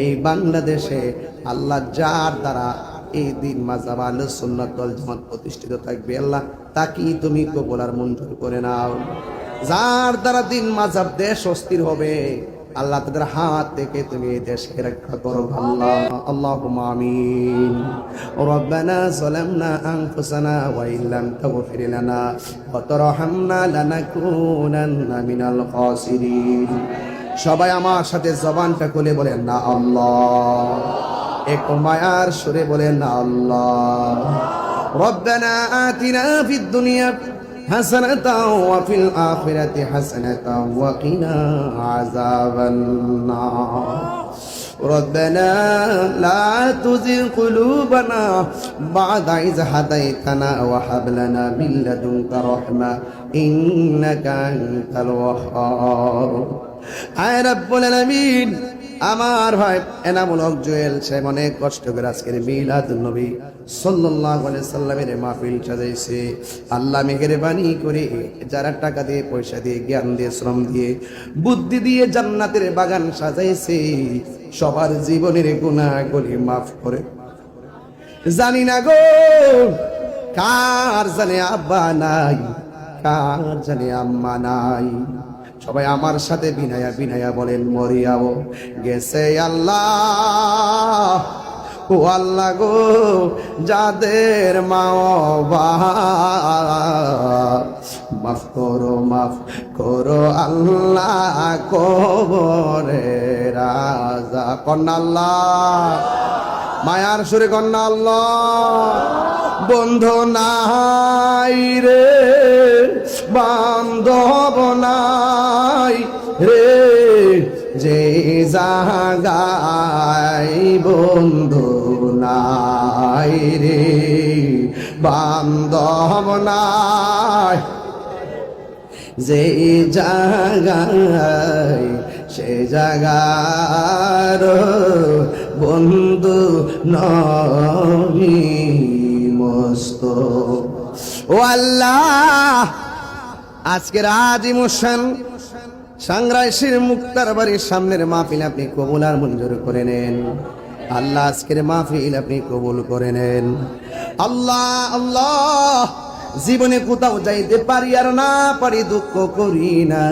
এই বাংলাদেশে আল্লাহ যার দ্বারা এই দিন মাজাব আলু দল প্রতিষ্ঠিত থাকবে, আল্লাহ তাকেই তুমি কবলার মঞ্জুর করে নাও। যার দ্বারা দিন মাজাব দেশ অস্থির হবে, আল্লাহ তাদের হাত থেকে তুমি দেশকে রক্ষা করো। আল্লাহ আল্লাহুম্মা সবাই আমার সাথে জবানটা খুলে বলেন না আল্লাহ এক মায়ার সুরে বলেন না আল্লাহ ربنا آتنا في الدنيا حسنة وفي الآخرة حسنة وقنا عذاب النار ربنا لا تزغ قلوبنا بعد إذ هديتنا وهب لنا من لدنك رحمة إنك أنت الوهاب আয় রাব্বুল আমার ভাই এনামুল হক জুয়েল সাহেব অনেক কষ্ট করে আজকের মিলাদ নবী সাল্লাল্লাহু আলাইহি সাল্লামের মাহফিল সাজাইছে। আল্লাহ মেহেরবানি করে যারা টাকা দিয়ে, পয়সা দিয়ে, জ্ঞান দিয়ে, শ্রম দিয়ে, বুদ্ধি দিয়ে জান্নাতের বাগান সাজাইছে, সবার জীবনের গুনাহগুলি মাফ করে। জানি না গো, কার জানে আব্বা নাই, কার জানে আম্মা নাই। সবাই আমার সাথে বিনায়া বিনায়া বলেন, মরিয়াও, গেছে আল্লাহ। ও আল্লাহ গো, যাদের মা মাফ করো মাফ করো, আল্লাহ কবরে রাজা, কন্যা আল্লাহ। মায়ার সুরে কন্যা আল্লাহ। বন্ধু নাই রে। বান্ধব নাই রে, যে জাগাই বন্ধু নাই রে। বান্ধব নাই, যে জাগায়, সে জাগার বন্ধু নবী মস্ত। ও আল্লাহ আজকের আজ ইমোশন সাংরাইশির মুক্তার বাড়ির সামনের মাহফিল আপনি কবুল আর মঞ্জুর করে নেন। আল্লাহ আজকের মাহফিল আপনি কবুল করে নেন। আল্লাহ আল্লাহ, জীবনে কোথাও যাইতে পারি আর না পারি দুঃখ করি না।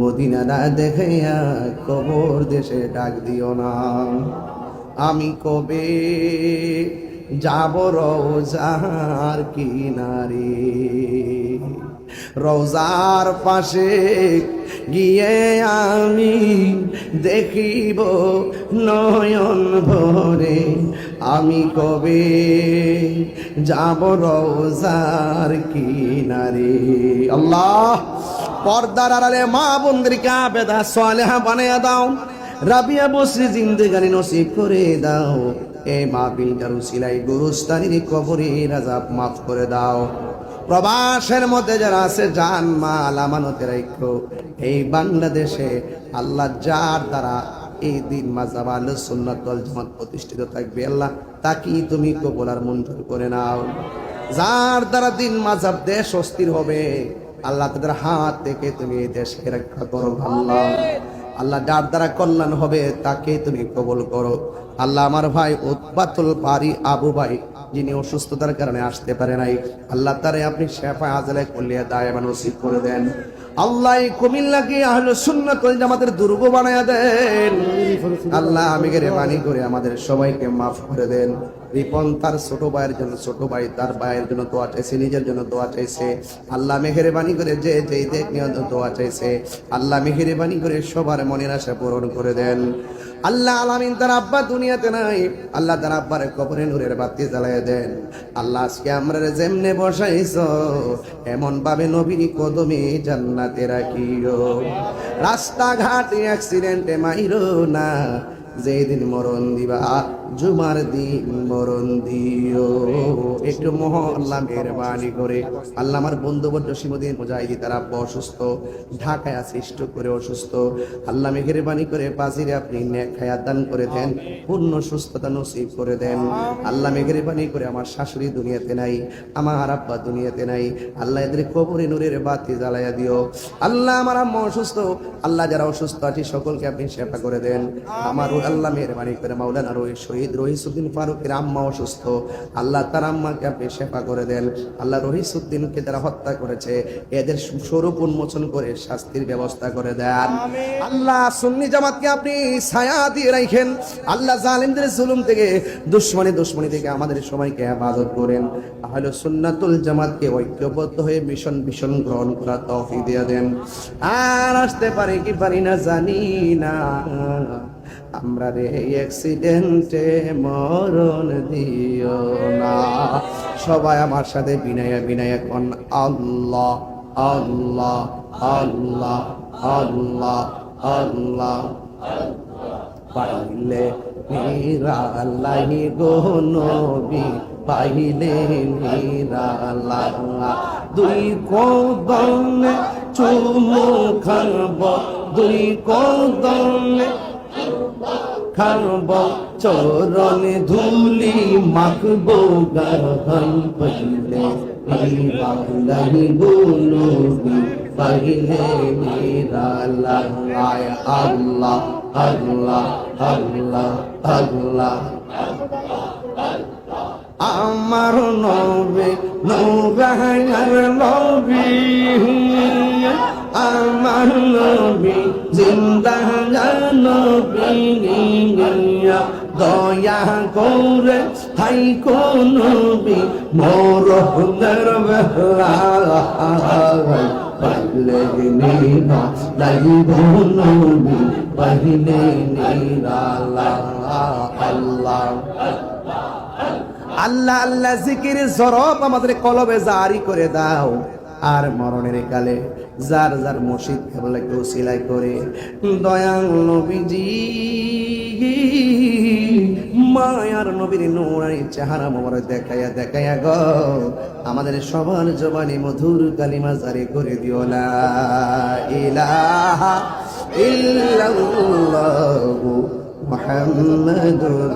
মদিনা না দেখে কবর দেশে ডাক দিও না। আমি কবে যাব রোজার কিনারে। রোজার পাশে গিয়ে আমি দেখিব নয়ন ভরে। আমি কবে যাব রোজার কিনারে। আল্লাহ, পর্দার আড়ালে মা বন্দিরকে আবেদা সালেহা বানিয়ে দাও। রাবিয়া বসে জিন্দেগানি নসিব করে দাও। এ মা বিলটার উসিলাই গুরুস্তানির কবরে রাজাব মাফ করে দাও। প্রবাসের মধ্যে যারা আছে, জান মাল আমানতের ঐক্য। এই বাংলাদেশে আল্লাহ যার দ্বারা এই দিন মাজাব আলো সুন্নাত দল জামাত প্রতিষ্ঠিত থাকবে, আল্লাহ তাকেই তুমি কবুল আর মঞ্জুর করে নাও। যার দ্বারা দিন মাজাব দেশ অস্থির হবে, আল্লাহ তাদের হাত থেকে তুমি এই দেশকে রক্ষা করো, আল্লাহ। আল্লাহ যার দ্বারা কল্যাণ হবে তাকে তুমি কবল করো। আল্লাহ আমার ভাই উৎপাতুল পারি আবু ভাই, যিনি অসুস্থতার কারণে আসতে পারে নাই, আল্লাহ তারে আপনি শেফা আজলে করলিয়া দায় নসিব করে দেন। আল্লাহ কুমিল্লাকে আহলে সুন্নাত জামাতের দুর্গ বানায়া দেন। আল্লাহ আমি করে আমাদের সবাইকে মাফ করে দেন। রিপন তার ছোট ভাইয়ের জন্য, ছোট ভাই তার ভাইয়ের জন্য দোয়া চাইছে, নিজের জন্য দোয়া চাইছে। আল্লাহ মেহেরে বাণী করে যে যেই দেখ দোয়া চাইছে। আল্লাহ মেহেরে বাণী করে সবার মনের আশা পূরণ করে দেন। আল্লাহ আলামিন তার আব্বা দুনিয়াতে নাই। আল্লাহ তার আব্বার কবরে নূরের বাতি জ্বালায় দেন। আল্লাহ আজকে আমরা যেমনে বসাইছ এমন ভাবে নবীর কদমে জান্নাতে রাখিও। রাস্তাঘাটে অ্যাক্সিডেন্টে মাইরো না, যেদিন মরণ দিবা। জুমার দিন মরণ দিও। একটু মহল্লা মেহরবানি করে। আল্লাহ আমার বন্ধু বন্ধু জসিমুদ্দিন মুজাহিদি, তারা অসুস্থ, ঢাকায় আছে করে অসুস্থ। আল্লাহ মেহরবানি করে বাজিরে আপনি হায়াত দান করে দেন, পূর্ণ সুস্থতা নসিব করে দেন। আল্লাহ মেহরবানি করে আমার শাশুড়ি দুনিয়াতে নাই, আমার আব্বা দুনিয়াতে নাই। আল্লাহ এদের কবরে নূরের বাতি জ্বালাইয়া দিও। আল্লাহ আমার আম্মা অসুস্থ, আল্লাহ যারা অসুস্থ আছে সকলকে আপনি সেবা করে দেন। আমার আল্লাহ মেহরবানি করে মাওলানা রহিত শহীদ রহিসুদ্দিন ফারুকের আম্মা অসুস্থ। আল্লাহ তার আম্মাকে আপনি সেবা করে দেন। আল্লাহ রহিসুদ্দিনকে যারা হত্যা করেছে এদের স্বরূপ উন্মোচন করে শাস্তির ব্যবস্থা করে দেন। আল্লাহ সুন্নি জামাতকে আপনি ছায়া দিয়ে রাখেন আল্লাহ জালিমদের জুলুম থেকে দুশ্মনী দুশ্মনী থেকে আমাদের সবাইকে হেফাজত করেন। তাহলে সুন্নাতুল জামাতকে ঐক্যবদ্ধ হয়ে মিশন ভীষণ গ্রহণ করা তফি দিয়ে দেন। আর আসতে পারে কি পারি না জানি না। আমরা রে অ্যাক্সিডেন্টে মরণ দিও না। সবাই আমার সাথে বিনয় বিনয় কোন আল্লাহ আল্লাহ আল্লাহ আল্লাহ আল্লাহ। পাইলে নিরালাহি গো নবী, পাইলে নিরালা দুই কদমে চুমু খাব, দুই কদমে খাব চরণে ধুলি মাখব গান পাইলে গো নবী পাইলে নিরালা। আল্লাহ আল্লাহ আল্লাহ আল্লাহ। আমার নবে নৌরাহার নবী। আমার নবী, জিন্দা নবী দয়া করে হাই কোন নবী, মোর বেলা পাইলে নীরা, লাইব নবী, পাইলে নীরালা আল্লাহ। আল্লাহ আল্লাহ, জিকির, জরব আমাদের কলবে জারি করে দাও। আর মরণের কালে যার যার মসজিদ কেবল কেউ সিলাই করে, দয়াল নবীজি, মায়ার নবীর নোরানি চেহারা মোবার দেখাইয়া দেখাইয়া গ, আমাদের সবার জবানি মধুর কালিমা জারি করে দিও না। ইলাহা ইল্লাল্লাহু মুহাম্মাদুর